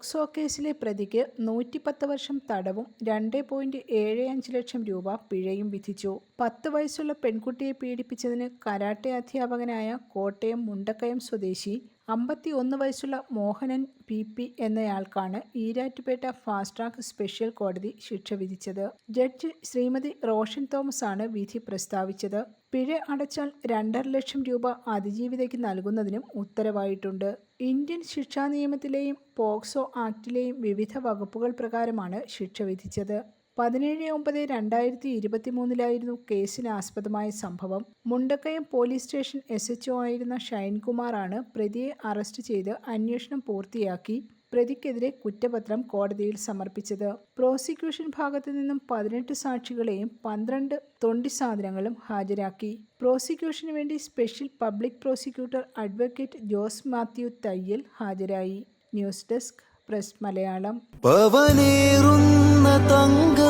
POCSO കേസിലെ പ്രതിക്ക് നൂറ്റിപ്പത്ത് വർഷം തടവും രണ്ട് പോയിന്റ് ഏഴ് അഞ്ച് ലക്ഷം രൂപ പിഴയും വിധിച്ചു. പത്ത് വയസ്സുള്ള പെൺകുട്ടിയെ പീഡിപ്പിച്ചതിന് കരാട്ടെ അധ്യാപകനായ കോട്ടയം മുണ്ടക്കയം സ്വദേശി അമ്പത്തി ഒന്ന് വയസ്സുള്ള മോഹനൻ പി പി എന്നയാൾക്കാണ് ഈരാറ്റുപേട്ട ഫാസ്റ്റ് ട്രാക്ക് സ്പെഷ്യൽ കോടതി ശിക്ഷ വിധിച്ചത്. ജഡ്ജ് ശ്രീമതി റോഷൻ തോമസ് ആണ് വിധി പ്രസ്താവിച്ചത്. പിഴ അടച്ചാൽ രണ്ടര ലക്ഷം രൂപ അതിജീവിതയ്ക്ക് നൽകുന്നതിനും ഉത്തരവായിട്ടുണ്ട്. ഇന്ത്യൻ ശിക്ഷാ നിയമത്തിലെയും പോക്സോ ആക്ടിലെയും വിവിധ വകുപ്പുകൾ പ്രകാരമാണ് ശിക്ഷ വിധിച്ചത്. പതിനേഴ് ഒമ്പത് രണ്ടായിരത്തി ഇരുപത്തി മൂന്നിലായിരുന്നു കേസിന് ആസ്പദമായ സംഭവം. Mundakayam police station S H ആയിരുന്ന ഷൈൻകുമാറാണ് പ്രതിയെ അറസ്റ്റ് ചെയ്ത് അന്വേഷണം പൂർത്തിയാക്കി പ്രതിക്കെതിരെ കുറ്റപത്രം കോടതിയിൽ സമർപ്പിച്ചത്. പ്രോസിക്യൂഷൻ ഭാഗത്തു നിന്നും പതിനെട്ട് സാക്ഷികളെയും പന്ത്രണ്ട് തൊണ്ടി സാധനങ്ങളും ഹാജരാക്കി. പ്രോസിക്യൂഷന് വേണ്ടി special public prosecutor advocate Jose Mathew Thayyil ഹാജരായി. News desk press Malayalam. പവനേറുന്ന തങ്കമാണു